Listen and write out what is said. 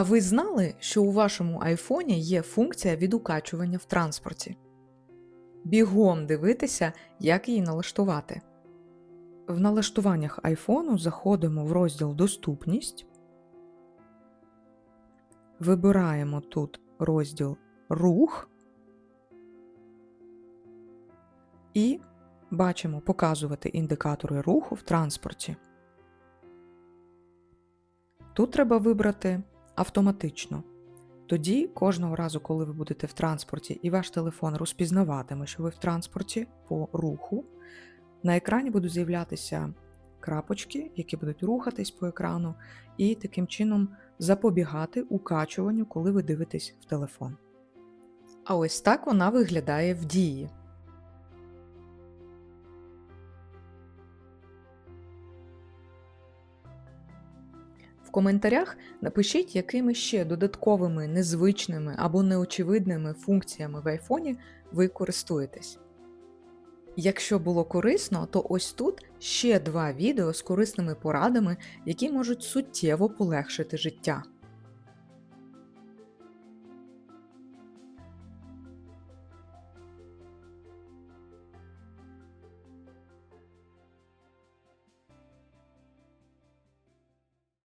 А ви знали, що у вашому айфоні є функція відукачування в транспорті? Бігом дивитися, як її налаштувати. В налаштуваннях айфону заходимо в розділ Доступність. Вибираємо тут розділ Рух і бачимо показувати індикатори руху в транспорті. Тут треба вибрати автоматично. Тоді, кожного разу, коли ви будете в транспорті і ваш телефон розпізнаватиме, що ви в транспорті по руху, на екрані будуть з'являтися крапочки, які будуть рухатись по екрану, і таким чином запобігати укачуванню, коли ви дивитесь в телефон. А ось так вона виглядає в дії. В коментарях напишіть, якими ще додатковими, незвичними або неочевидними функціями в айфоні ви користуєтесь. Якщо було корисно, то ось тут ще два відео з корисними порадами, які можуть суттєво полегшити життя.